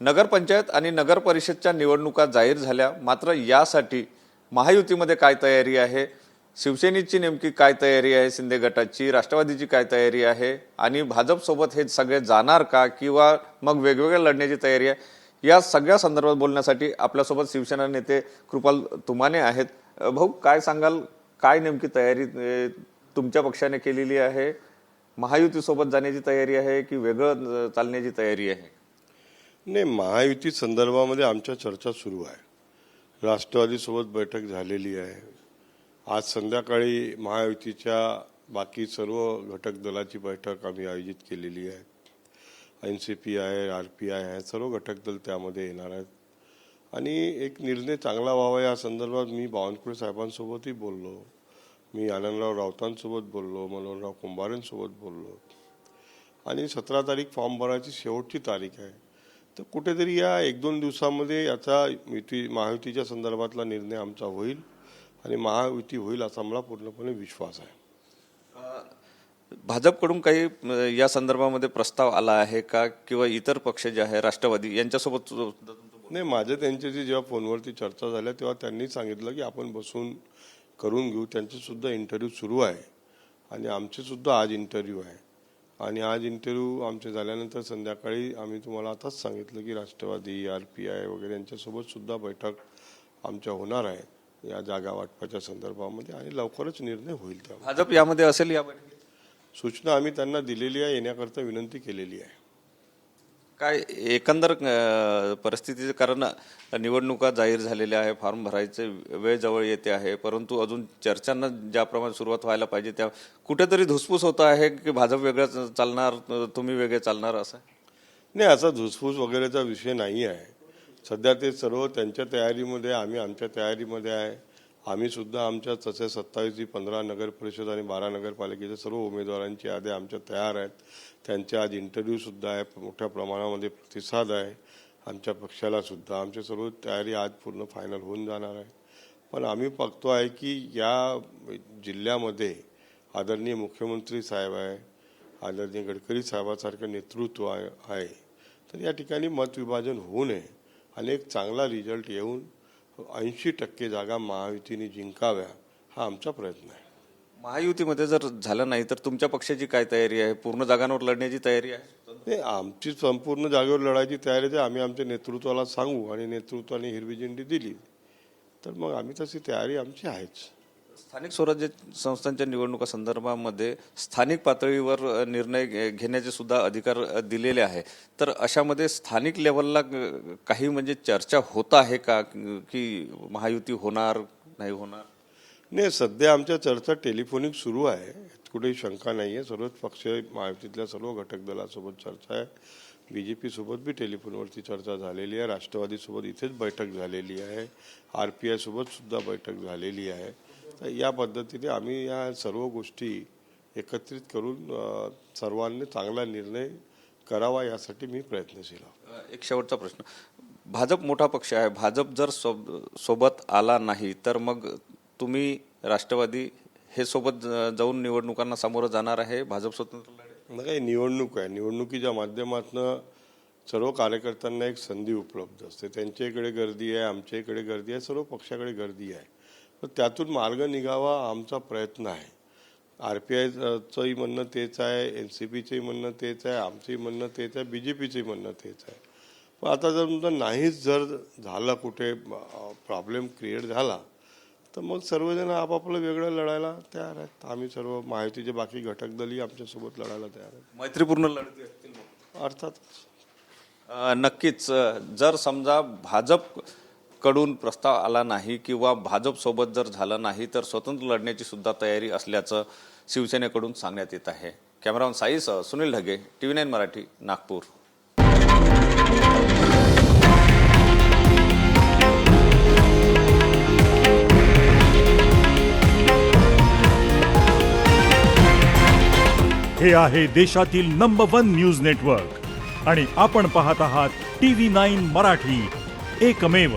नगरपंचायत आणि नगर परिषदच्या निवडणुका जाहीर झाल्या. मात्र यासाठी महायुतीमध्ये काय तयारी आहे? शिवसेनेची नेमकी काय तयारी आहे शिंदे गटाची? राष्ट्रवादीची काय तयारी आहे? आणि भाजपसोबत हे सगळे जाणार का? किंवा मग वेगवेगळ्या लढण्याची तयारी आहे? या सगळ्या संदर्भात बोलण्यासाठी आपल्यासोबत शिवसेना नेते कृपाल तुमाने आहेत. भाऊ काय सांगाल? काय नेमकी तयारी तुमच्या पक्षाने केलेली आहे? महायुतीसोबत जाण्याची तयारी आहे की वेगळं चालण्याची तयारी आहे? नाही महायुती संदर्भामध्ये आमच्या चर्चा सुरू आहे. राष्ट्रवादीसोबत बैठक झालेली आहे. आज संध्याकाळी महायुतीच्या बाकी सर्व घटक दलाची बैठक आम्ही आयोजित केलेली आहे. एन सी पी आहे आर पी आय आहे सर्व घटक दल त्यामध्ये येणार आहेत. आणि एक निर्णय चांगला व्हावा या संदर्भात मी बावनकुळे साहेबांसोबतही बोललो. मी आनंदराव राऊतांसोबत बोललो मनोहरराव कुंभारेंसोबत बोललो. आणि सतरा तारीख फॉर्म भरायची शेवटची तारीख आहे. तर कुठेतरी या एक दोन दिवसामध्ये याचा युती महायुतीच्या संदर्भातला निर्णय आमचा होईल आणि महायुती होईल असा मला पूर्णपणे विश्वास आहे. भाजपकडून काही या संदर्भामध्ये प्रस्ताव आला आहे का? किंवा इतर पक्ष जे आहे राष्ट्रवादी यांच्यासोबत नाही माझं त्यांच्याशी जेव्हा फोनवरती चर्चा झाल्या तेव्हा त्यांनी सांगितलं की आपण बसून करून घेऊ. त्यांचे सुद्धा इंटरव्ह्यू सुरू आहे आणि आमचे सुद्धा आज इंटरव्ह्यू आहे. आणि आज इंटरव्ह्यू आमचे झाल्यानंतर संध्याकाळी आम्ही तुम्हाला आताच सांगितलं की राष्ट्रवादी आर पी आय वगैरे यांच्यासोबत सुद्धा बैठक आमच्या होणार आहे. या जागा वाटपाच्या संदर्भामध्ये आणि लवकरच निर्णय होईल त्या भाजप यामध्ये असेल या बैठकीत? सूचना आम्ही त्यांना दिलेली आहे येण्याकरता विनंती केलेली आहे. काय एकंदर अ, कारण निवडणुका जाहीर झालेल्या आहे फॉर्म भरायचे वेळ जवळ येते आहे परंतु अजून चर्चांना ज्याप्रमाणे सुरुवात व्हायला पाहिजे त्या कुठेतरी धुसफूस होत आहे की भाजप वेगळं चालणार तुम्ही वेगळे चालणार असं? नाही असा धुसफूस वगैरेचा विषय नाही आहे. सध्या ते सर्व त्यांच्या तयारीमध्ये आम्ही आमच्या तयारीमध्ये आहे. आम्ही सुद्धा आमच्या तसे सत्तावीस पंधरा नगर परिषद आणि बारा नगरपालिकेच्या सर्व उमेदवारांची याद्या आमच्या तयार आहेत. त्यांचे आज इंटरव्ह्यूसुद्धा आहे. मोठ्या प्रमाणामध्ये प्रतिसाद आहे. आमच्या पक्षाला सुद्धा. आमची सर्व तयारी आज पूर्ण फायनल होऊन जाणार आहे. पण आम्ही बघतो आहे की या जिल्ह्यामध्ये आदरणीय मुख्यमंत्री साहेब आहे आदरणीय गडकरी साहेबासारखं नेतृत्व आहे. आहे तर या ठिकाणी मतविभाजन होऊ नये. आणि एक चांगला रिझल्ट येऊन ऐंशी टक्के जागा महायुतीने जिंकाव्या हा आमचा प्रयत्न आहे. महायुतीमध्ये जर झालं नाही तर तुमच्या पक्षाची काय तयारी आहे? पूर्ण जागांवर लढण्याची तयारी आहे? नाही आमची संपूर्ण जागेवर लढायची तयारी आहे. आम्ही आमच्या नेतृत्वाला सांगू आणि नेतृत्वाने हिरवी झेंडी दिली तर मग आम्ही तशी तयारी आमची आहेच. स्थानिक स्वराज्य संस्थांच्या निवडणुका संदर्भामध्ये स्थानिक पातळीवर निर्णय घे- घेण्याचे सुद्धा अधिकार दिलेले आहे. तर अशामध्ये स्थानिक लेवलला काही म्हणजे चर्चा होत आहे का? की महायुती होणार नाही होणार? नाही सध्या आमच्या चर्चा टेलिफोनिक सुरू आहे. कुठेही शंका नाही आहे. सर्वच पक्ष महायुतीतल्या सर्व घटक दलासोबत चर्चा आहे. बी जे पीसोबत बी टेलिफोनवरती चर्चा झालेली आहे. राष्ट्रवादीसोबत इथेच बैठक झालेली आहे. आर पी आयसोबत सुद्धा बैठक झालेली आहे. तर या पद्धतीने आम्ही या सर्व गोष्टी एकत्रित करून सर्वांनी चांगला निर्णय करावा यासाठी मी प्रयत्नशील एक शेवटचा प्रश्न. भाजप मोठा पक्ष आहे. भाजप जर सोब- सोबत आला नाही तर मग तुम्ही राष्ट्रवादी हे सोबत जाऊन निवडणुकांना सामोरं जाणार आहे भाजप स्वतंत्र काही निवडणूक आहे. निवडणुकीच्या माध्यमातून सर्व कार्यकर्त्यांना एक संधी उपलब्ध असते. त्यांच्या इकडे गर्दी आहे आमच्या इकडे गर्दी आहे सर्व पक्षाकडे गर्दी आहे. तर त्यातून मार्ग निघावा आमचा प्रयत्न आहे. आर पी आयचंही म्हणणं तेच आहे एन सी पीचंही म्हणणं तेच आहे आमचंही म्हणणं तेच आहे बी जे पीचंही म्हणणं तेच आहे. पण आता जर समजा नाहीच जर झालं कुठे प्रॉब्लेम क्रिएट झाला तर मग सर्वजण आपापलं वेगळं लढायला तयार आहेत. आम्ही सर्व माहितीचे बाकी घटक दलही आमच्यासोबत लढायला तयार आहेत. मैत्रीपूर्ण लढती असतील मग. अर्थातच. अ, नक्कीच जर समजा भाजप कडून प्रस्ताव आला नाही किंवा भाजपसोबत जर झालं नाही तर स्वतंत्र लढण्याची सुद्धा तयारी असल्याचं शिवसेनेकडून सांगण्यात येत आहे. Cameraman साईसह Sunil Dhage T V nine Marathi Nagpur. हे आहे देशातील नंबर वन न्यूज नेटवर्क आणि आपण पाहत आहात टी व्ही नाईन मराठी. एकमेव